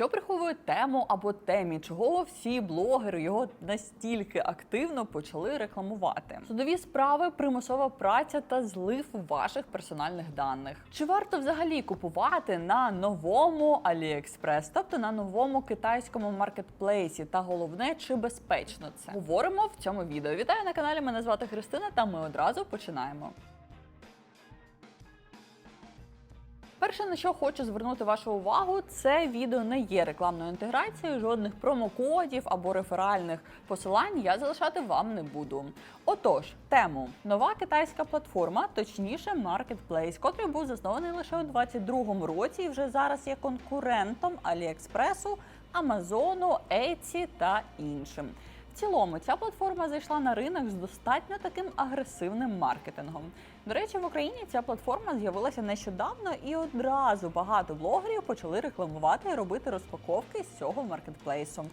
Що приховує тему або темі, чого всі блогери його настільки активно почали рекламувати? Судові справи, примусова праця та злив ваших персональних даних. Чи варто взагалі купувати на новому AliExpress, тобто на новому китайському маркетплейсі? Та головне, чи безпечно це? Говоримо в цьому відео. Вітаю на каналі. Мене звати Христина, та ми одразу починаємо. Перше, на що хочу звернути вашу увагу, це відео не є рекламною інтеграцією, жодних промокодів або реферальних посилань я залишати вам не буду. Отож, тему нова китайська платформа, точніше, маркетплейс, котрий був заснований лише у 2022 році і вже зараз є конкурентом Аліекспресу, Амазону, Etsy та іншим. В цілому ця платформа зайшла на ринок з достатньо таким агресивним маркетингом. До речі, в Україні ця платформа з'явилася нещодавно, і одразу багато блогерів почали рекламувати і робити розпаковки з цього маркетплейсу.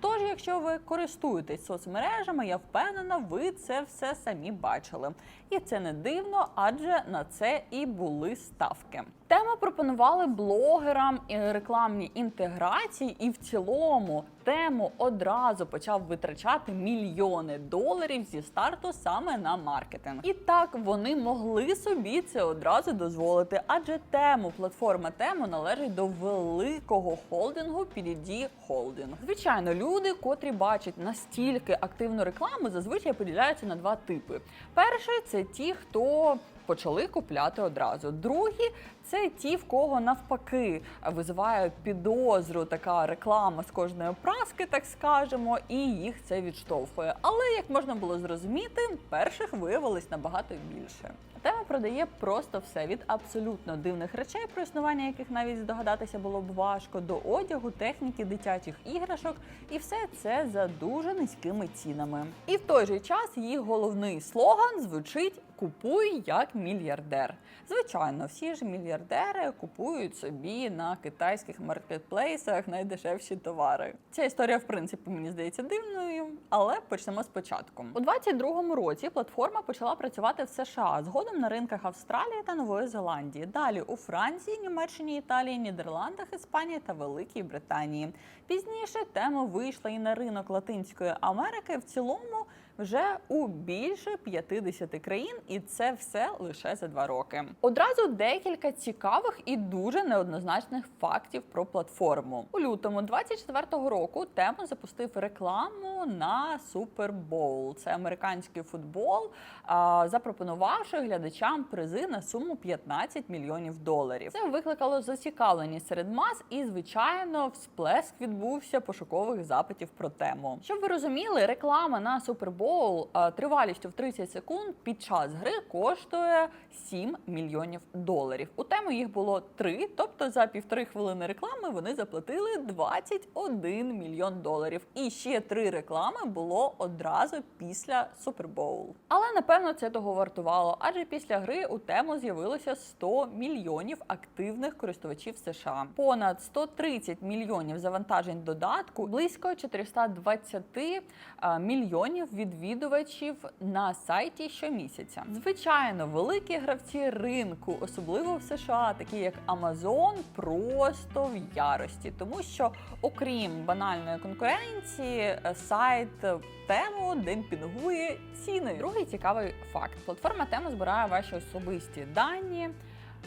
Тож, якщо ви користуєтесь соцмережами, я впевнена, ви це все самі бачили. І це не дивно, адже на це і були ставки. Тему пропонували блогерам рекламні інтеграції, і в цілому тему одразу почав витрачати мільйони доларів зі старту саме на маркетинг. І так вони могли собі це одразу дозволити, адже тему платформа тему належить до великого холдингу PDD Holding. Звичайно, люди, котрі бачать настільки активну рекламу, зазвичай поділяються на два типи. Перший це ті, хто почали купляти одразу. Другі це ті, в кого навпаки визиває підозру така реклама з кожної праски, так скажемо, і їх це відштовхує. Але як можна було зрозуміти, перших виявилось набагато більше. Тема продає просто все від абсолютно дивних речей, про існування яких навіть здогадатися було б важко, до одягу, техніки, дитячих іграшок, і все це за дуже низькими цінами. І в той же час їх головний слоган звучить Купуй як мільярдер. Звичайно, всі ж мільярдери купують собі на китайських маркетплейсах найдешевші товари. Ця історія, в принципі, мені здається дивною, але почнемо спочатку. У 22-му році платформа почала працювати в США, згодом на ринках Австралії та Нової Зеландії. Далі у Франції, Німеччині, Італії, Нідерландах, Іспанії та Великій Британії. Пізніше тема вийшла і на ринок Латинської Америки в цілому вже у більше 50 країн, і це все лише за два роки. Одразу декілька цікавих і дуже неоднозначних фактів про платформу. У лютому 24-го року тему запустив рекламу на Bowl. Це американський футбол, запропонувавши глядачам призи на суму 15 мільйонів доларів. Це викликало зацікавленість серед мас, і звичайно, всплеск відбувся пошукових запитів про тему. Щоб ви розуміли, реклама на Super Bowl тривалістю в 30 секунд під час гри коштує 7 мільйонів доларів. У тему їх було 3, тобто за півтори хвилини реклами вони заплатили 21 мільйон доларів. І ще три реклами було одразу після Bowl. Але напевно це того вартувало, адже після гри у тему з'явилося 100 мільйонів активних користувачів США, понад 130 мільйонів завантажень додатку, близько 420 а, мільйонів відвідувачів на сайті щомісяця. Звичайно, великі гравці ринку, особливо в США, такі як Amazon, просто в ярості, тому що, окрім банальної конкуренції, е, сайт тему демпінгує ціни. Другий цікавий факт: платформа тему збирає ваші особисті дані.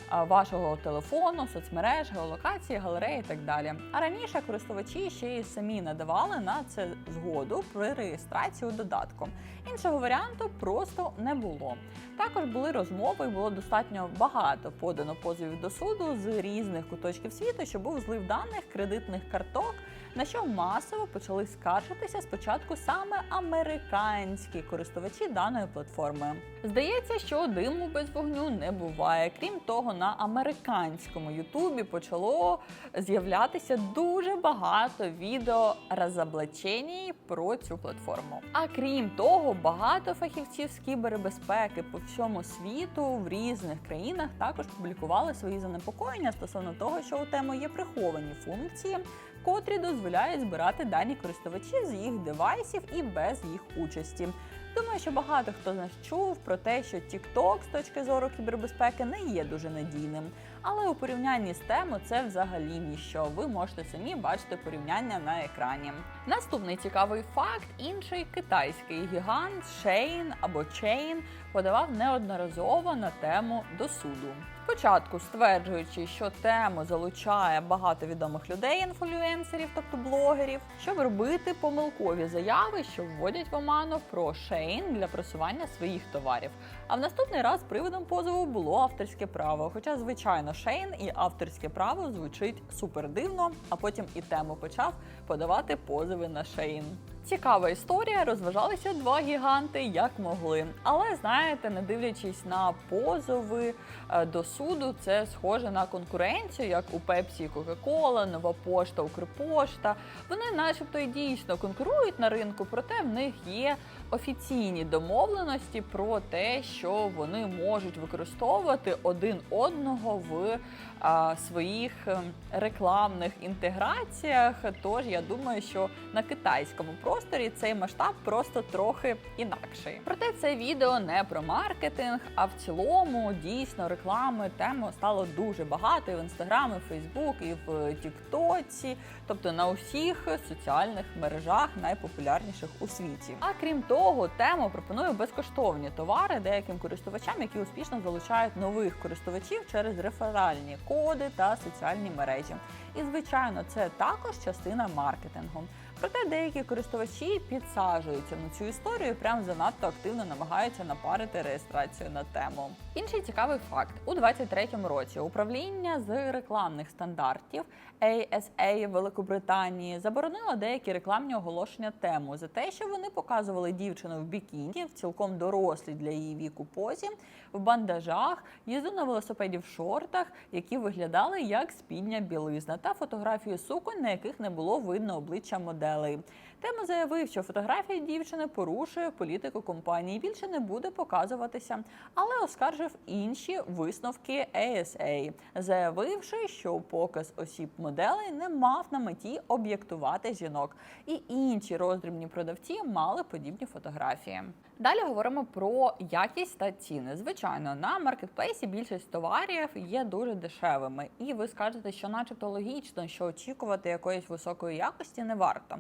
А, Вашого телефону, соцмереж, геолокації, галереї і так далі. А раніше користувачі ще й самі надавали на це згоду при реєстрації у додатку. Іншого варіанту просто не було. Також були розмови, було достатньо багато подано позовів до суду з різних куточків світу, що був злив даних кредитних карток, на що масово почали скаржитися спочатку саме американські користувачі даної платформи. Здається, що диму без вогню не буває. Крім того, на американському Ютубі почало з'являтися дуже багато відео розоблачень про цю платформу. А крім того, багато фахівців з кібербезпеки по всьому світу в різних країнах також публікували свої занепокоєння стосовно того, що у тему є приховані функції, котрі дозволяють збирати дані користувачів з їх девайсів і без їх участі. Думаю, що багато хто з нас чув про те, що TikTok з точки зору кібербезпеки не є дуже надійним. Але у порівнянні з тему це взагалі ніщо. Ви можете самі бачити порівняння на екрані. Наступний цікавий факт: інший китайський гігант Shein або Chain подавав неодноразово на тему до суду. Спочатку стверджуючи, що тему залучає багато відомих людей, інфлюенсерів, тобто блогерів, щоб робити помилкові заяви, що вводять в оману про Shein для просування своїх товарів. А в наступний раз приводом позову було авторське право. Хоча, звичайно, Shein і авторське право звучить супер дивно, а потім і тему почав подавати позови на Shein. Цікава історія, розважалися два гіганти як могли. Але знаєте, не дивлячись на позови е, до суду, це схоже на конкуренцію, як у Пепсі Кока-Кола, Нова Пошта, Укрпошта. Вони, начебто, і дійсно конкурують на ринку, проте в них є офіційні домовленості про те, що вони можуть використовувати один одного в а, своїх ем, рекламних інтеграціях. Тож я думаю, що на китайському просторі цей масштаб просто трохи інакший. Проте це відео не про маркетинг, а в цілому дійсно реклами теми стало дуже багато і в інстаграм, і в Фейсбук, і в Тіктоці, тобто на усіх соціальних мережах найпопулярніших у світі. А крім того, тема пропонує безкоштовні товари деяким користувачам, які успішно залучають нових користувачів через реферальні коди та соціальні мережі. І звичайно, це також частина маркетингу. Проте деякі користувачі підсаджуються на цю історію, прям занадто активно намагаються напарити реєстрацію на тему. Інший цікавий факт: у 23-му році управління з рекламних стандартів ASA Великобританії заборонило деякі рекламні оголошення тему за те, що вони показували дівчину в бікіні в цілком дорослій для її віку позі, в бандажах, їзду на велосипеді в шортах, які виглядали як спідня білизна, та фотографії суконь, на яких не було видно обличчя моделей. Тема заявив, що фотографія дівчини порушує політику компанії, більше не буде показуватися, але оскаржив інші висновки ASA, заявивши, що показ осіб моделей не мав на меті об'єктувати жінок, і інші роздрібні продавці мали подібні фотографії. Далі говоримо про якість та ціни. Звичайно, на маркетплейсі більшість товарів є дуже дешевими, і ви скажете, що, начебто, логічно, що очікувати якоїсь високої якості не варто.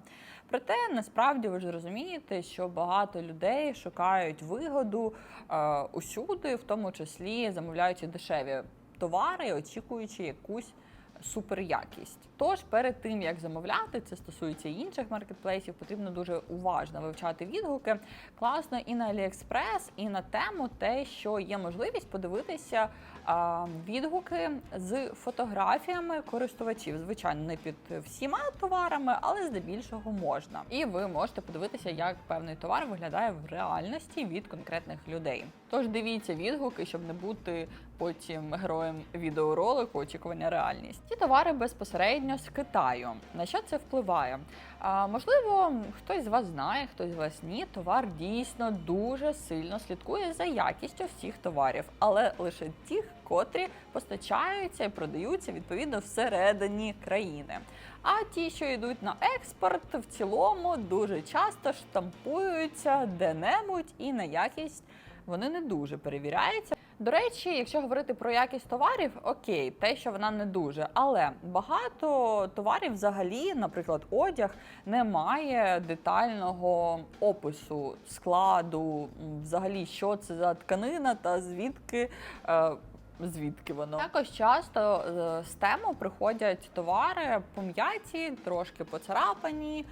Проте насправді ви ж розумієте, що багато людей шукають вигоду е, усюди, в тому числі замовляючи дешеві товари, очікуючи якусь суперякість. Тож перед тим як замовляти, це стосується інших маркетплейсів, потрібно дуже уважно вивчати відгуки. Класно і на AliExpress, і на тему те, що є можливість подивитися відгуки з фотографіями користувачів. Звичайно, не під всіма товарами, але здебільшого можна. І ви можете подивитися, як певний товар виглядає в реальності від конкретних людей. Тож дивіться відгуки, щоб не бути потім героєм відеоролику очікування реальність. Ці товари безпосередньо з Китаю. На що це впливає? А, можливо, хтось з вас знає, хтось з вас ні. Товар дійсно дуже сильно слідкує за якістю всіх товарів, але лише тих, котрі постачаються і продаються відповідно всередині країни. А ті, що йдуть на експорт, в цілому дуже часто штампуються де-небудь і на якість вони не дуже перевіряються. До речі, якщо говорити про якість товарів, окей, те, що вона не дуже, але багато товарів взагалі, наприклад, одяг, не має детального опису складу, взагалі, що це за тканина та звідки. Звідки воно також часто е, з тему приходять товари пом'яті, трошки поцарапані,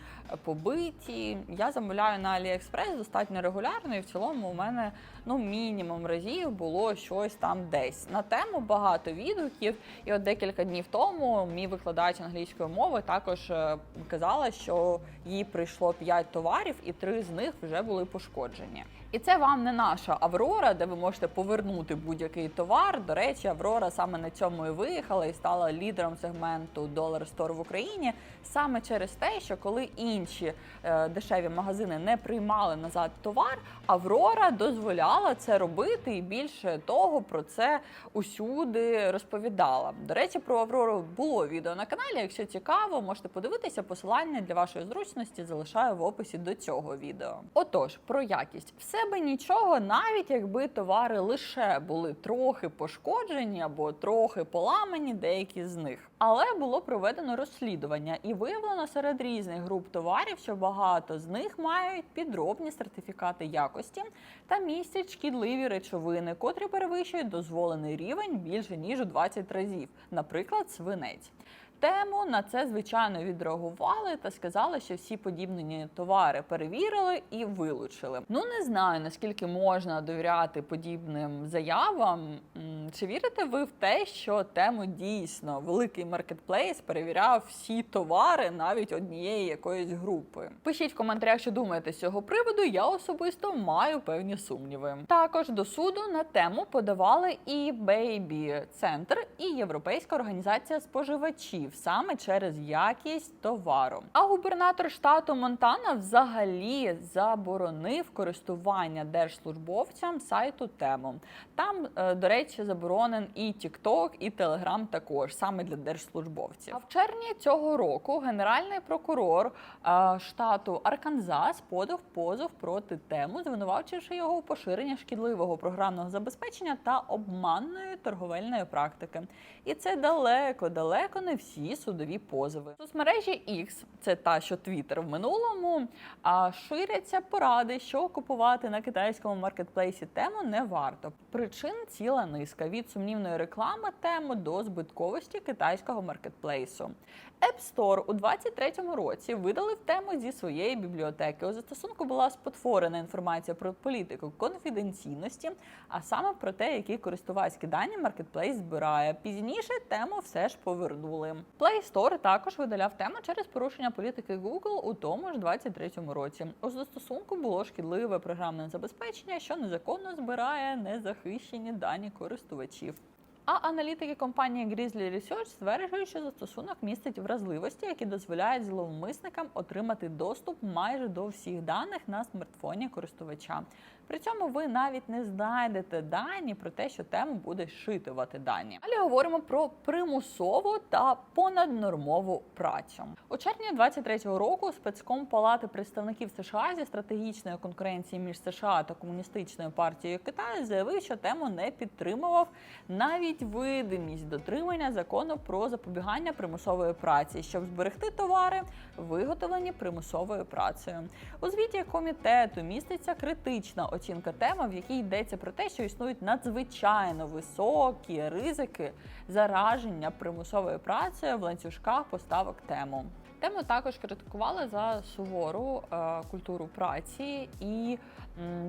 побиті. Я замовляю на AliExpress достатньо регулярно, і в цілому у мене ну мінімум разів було щось там десь. На тему багато відгуків. І от декілька днів тому мій викладач англійської мови також е, казала, що їй прийшло 5 товарів, і три з них вже були пошкоджені. І це вам не наша Аврора, де ви можете повернути будь-який товар. До речі, Аврора саме на цьому і виїхала і стала лідером сегменту Dollar Store в Україні саме через те, що коли інші е, дешеві магазини не приймали назад товар, Аврора дозволяла це робити, і більше того про це усюди розповідала. До речі, про Аврору було відео на каналі. Якщо цікаво, можете подивитися. Посилання для вашої зручності залишаю в описі до цього відео. Отож, про якість все би нічого, навіть якби товари лише були трохи пошкоджені або трохи поламані деякі з них. Але було проведено розслідування і виявлено серед різних груп товарів, що багато з них мають підробні сертифікати якості та містять шкідливі речовини, котрі перевищують дозволений рівень більше ніж у 20 разів, наприклад, свинець. Тему на це звичайно відреагували та сказали, що всі подібні товари перевірили і вилучили. Ну не знаю наскільки можна довіряти подібним заявам. Чи вірите ви в те, що тему дійсно великий маркетплейс перевіряв всі товари навіть однієї якоїсь групи? Пишіть в коментарях, що думаєте з цього приводу. Я особисто маю певні сумніви. Також до суду на тему подавали і Baby Центр, і Європейська організація споживачів саме через якість товару. А губернатор штату Монтана взагалі заборонив користування держслужбовцям сайту тему. Там, е, до речі, заборонен і TikTok, і Telegram також саме для держслужбовців. А в червні цього року генеральний прокурор е, штату Арканзас подав позов проти тему, звинувачивши його у поширенні шкідливого програмного забезпечення та обманної торговельної практики. І це далеко, далеко не всі судові позови. Соцмережі X, це та, що Twitter в минулому, а ширяться поради, що купувати на китайському маркетплейсі тему не варто. Причин ціла низка від сумнівної реклами тему до збитковості китайського маркетплейсу. App Store у 23-му році видалив тему зі своєї бібліотеки. У застосунку була спотворена інформація про політику конфіденційності, а саме про те, які користувацькі дані маркетплейс збирає. Пізніше тему все ж повернули. Play Store також видаляв тему через порушення політики Google у тому ж 23-му році. У застосунку було шкідливе програмне забезпечення, що незаконно збирає незахищені дані користувачів. А аналітики компанії Grizzly Research стверджують, що застосунок містить вразливості, які дозволяють зловмисникам отримати доступ майже до всіх даних на смартфоні користувача. При цьому ви навіть не знайдете дані про те, що тему буде шитувати дані. Далі говоримо про примусову та понаднормову працю. У червні 23-го року спецком Палати представників США зі стратегічної конкуренції між США та комуністичною партією Китаю заявив, що тему не підтримував навіть видимість дотримання закону про запобігання примусової праці, щоб зберегти товари, виготовлені примусовою працею. У звіті комітету міститься критична оцінка тема, в якій йдеться про те, що існують надзвичайно високі ризики зараження примусовою працею в ланцюжках поставок тему. Тему також критикували за сувору е, культуру праці і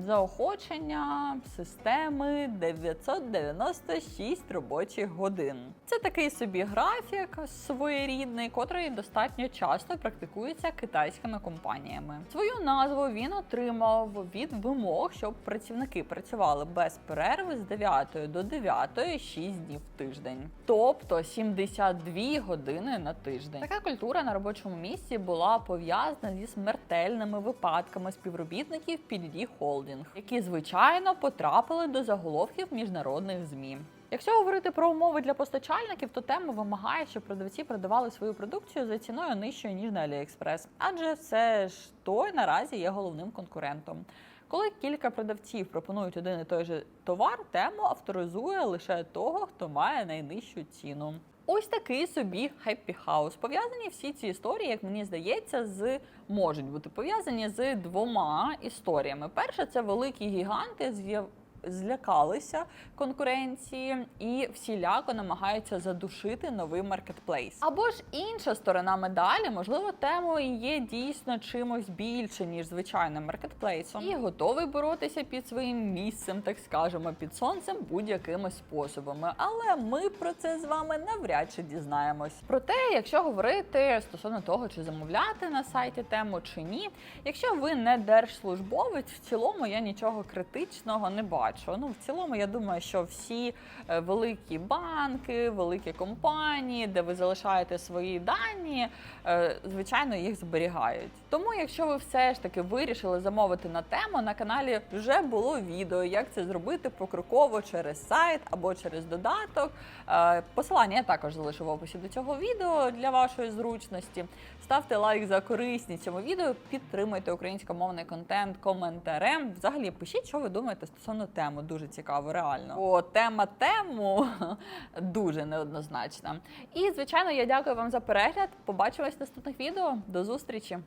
заохочення системи 996 робочих годин. Це такий собі графік своєрідний, котрий достатньо часто практикується китайськими компаніями. Свою назву він отримав від вимог, щоб працівники працювали без перерви з 9 до 9 6 днів в тиждень, тобто 72 години на тиждень. Така культура на робочому місці була пов'язана зі смертельними випадками співробітників PDD Holding, які звичайно потрапили до заголовків міжнародних змі. Якщо говорити про умови для постачальників, то тема вимагає, щоб продавці продавали свою продукцію за ціною нижчою ніж на AliExpress, адже це ж той наразі є головним конкурентом. Коли кілька продавців пропонують один і той же товар, тему авторизує лише того, хто має найнижчу ціну. Ось такий собі хеппі хаус. Пов'язані всі ці історії, як мені здається, з можуть бути пов'язані з двома історіями. Перша це великі гіганти з'яв- злякалися конкуренції і всіляко намагаються задушити новий маркетплейс. Або ж інша сторона медалі, можливо, темою є дійсно чимось більше ніж звичайним маркетплейсом, і готовий боротися під своїм місцем, так скажемо, під сонцем будь-якими способами. Але ми про це з вами навряд чи дізнаємось. Проте, якщо говорити стосовно того, чи замовляти на сайті тему чи ні, якщо ви не держслужбовець, в цілому я нічого критичного не бачу. Ну, в цілому, я думаю, що всі е, великі банки, великі компанії, де ви залишаєте свої дані, е, звичайно, їх зберігають. Тому, якщо ви все ж таки вирішили замовити на тему, на каналі вже було відео, як це зробити покроково через сайт або через додаток. Е, Посилання я також залишу в описі до цього відео для вашої зручності. Ставте лайк за корисність цьому відео, підтримуйте українськомовний контент коментарем. Взагалі пишіть, що ви думаєте стосовно тему дуже цікаво, реально. Бо тема тему дуже неоднозначна. І звичайно, я дякую вам за перегляд. Побачимось в наступних відео. До зустрічі!